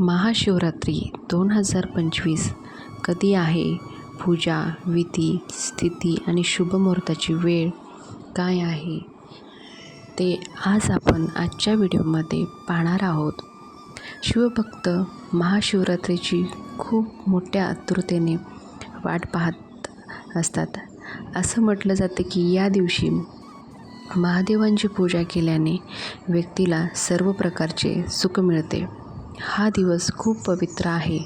महाशिवरात्री दोन हजार पंचवीस कधी आहे? पूजा विधी स्थिती आणि शुभमुहूर्ताची वेळ काय आहे? ते आज आपण आजच्या व्हिडिओमध्ये पाहणार आहोत. शिवभक्त महाशिवरात्रीची खूप मोठ्या आतुरतेने वाट पाहत असतात. असं म्हटलं जातं की या दिवशी महादेवांची पूजा केल्याने व्यक्तीला सर्व प्रकारचे सुख मिळते. हा दिवस खूप पवित्र आहे.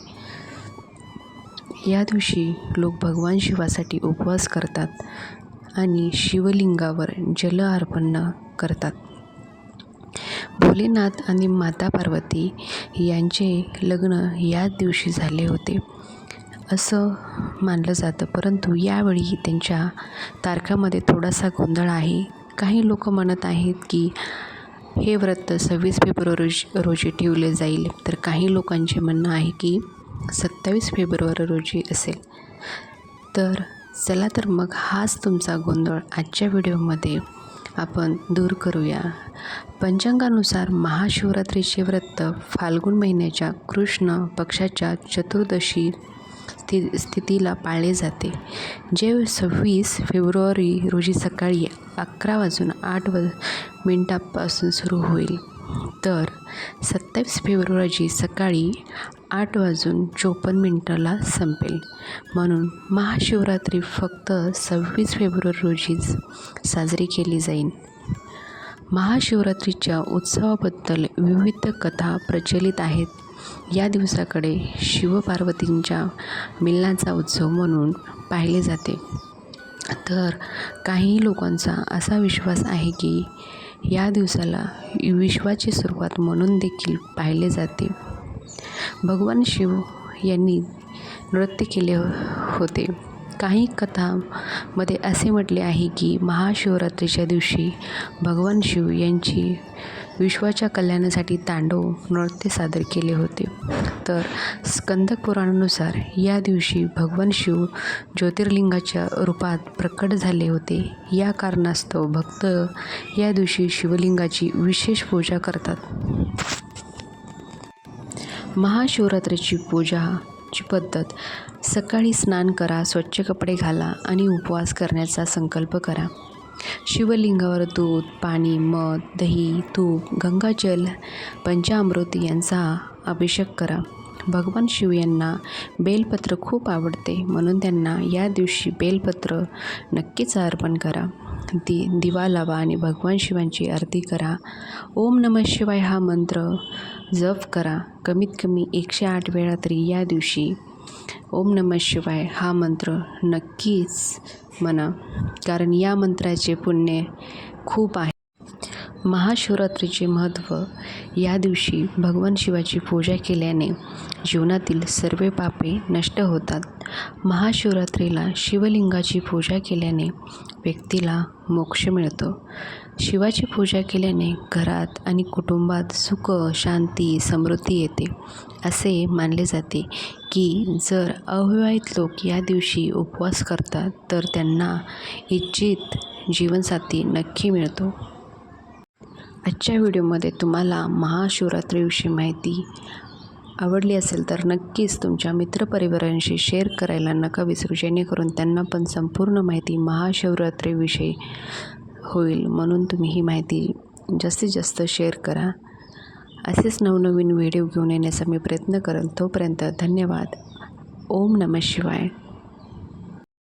या दिवशी लोक भगवान शिवासाठी उपवास करतात आणि शिवलिंगावर जल अर्पण करतात. भोलेनाथ आणि माता पार्वती यांचे लग्न याच दिवशी झाले होते. असं मानलं जातं परंतु यावेळी त्यांच्या तारखामध्ये थोडासा गोंधळ आहे. काही लोक म्हणत आहेत की हे व्रत सव्वीस फेब्रुवारी रोजी रोजी ठेवले जाईल. तर काही लोकांचे म्हणणं आहे की सत्तावीस फेब्रुवारी रोजी असेल. तर चला तर मग हाच तुमचा गोंधळ आजच्या व्हिडिओमध्ये आपण दूर करूया. पंचांगानुसार महाशिवरात्रीचे व्रत फाल्गुन महिन्याच्या कृष्ण पक्षाच्या चतुर्दशी स्थितीला पाळले जाते. जे सव्वीस फेब्रुवारी रोजी सकाळी अकरा वाजून आठ व मिनटापासून सुरू होईल. तर सत्तावीस फेब्रुवारी रोजी सकाळी आठ वाजून चोपन्न मिनटाला संपेल. म्हणून महाशिवरात्री फक्त सव्वीस फेब्रुवारी रोजीच साजरी केली जाईल. महाशिवरात्रीच्या उत्सवाबद्दल विविध कथा प्रचलित आहेत. या दिवसाकडे शिवपार्वतींच्या मिलनाचा उत्सव म्हणून पाहिले जाते. तर काही लोकांचा असा विश्वास आहे की या दिवसाला विश्वाची सुरुवात म्हणून देखील पाहिले जाते. भगवान शिव यांनी नृत्य केले होते. काही कथांमध्ये असे म्हटले आहे की महाशिवरात्रीच्या दिवशी भगवान शिव यांची विश्वाच्या कल्याणासाठी तांडव नृत्य सादर केले होते. तर स्कंदक पुराणानुसार या दिवशी भगवान शिव ज्योतिर्लिंगाच्या रूपात प्रकट झाले होते. या कारणास्तव भक्त या दिवशी शिवलिंगाची विशेष पूजा करतात. महाशिवरात्रीची पूजा ची पद्धत. सकाळी स्नान करा स्वच्छ कपडे घाला आणि उपवास करण्याचा संकल्प करा. शिवलिंगावर दूध पाणी मध दही तूप गंगाजल पंचामृती यांचा अभिषेक करा. भगवान शिव यांना बेलपत्र खूप आवडते. म्हणून त्यांना या दिवशी बेलपत्र नक्कीच अर्पण करा. दि दिवा लावा आणि भगवान शिवांची आरती करा. ओम नमः शिवाय हा मंत्र जप करा. कमीत कमी एकशे आठ वेळा तरी या दिवशी ओम नमः शिवाय हा मंत्र नक्कीच म्हणा. कारण या मंत्राचे पुण्य खूप आहे. महाशिवरात्रीचे महत्त्व या दिवशी भगवान शिवाची पूजा केल्याने जीवनातील सर्व पापे नष्ट होतात. महाशिवरात्रीला शिवलिंगाची पूजा केल्याने व्यक्तीला मोक्ष मिळतो. शिवाची पूजा केल्याने घरात आणि कुटुंबात सुख शांती समृद्धी येते. असे मानले जाते की जर अविवाहित लोक या दिवशी उपवास करतात तर त्यांना इच्छित जीवनसाथी नक्की मिळतो. आजच्या व्हिडिओमध्ये तुम्हाला महाशिवरात्रीविषयी माहिती आवडली असेल तर नक्कीच तुमच्या मित्रपरिवारांशी शेअर करायला नका विसरू. जेणेकरून त्यांना पण संपूर्ण माहिती महाशिवरात्रीविषयी होईल. म्हणून तुम्ही ही माहिती जास्तीत जास्त शेअर करा. असेच नवनवीन व्हिडिओ घेऊन येण्याचा मी प्रयत्न करेल तोपर्यंत धन्यवाद. ओम नमः शिवाय.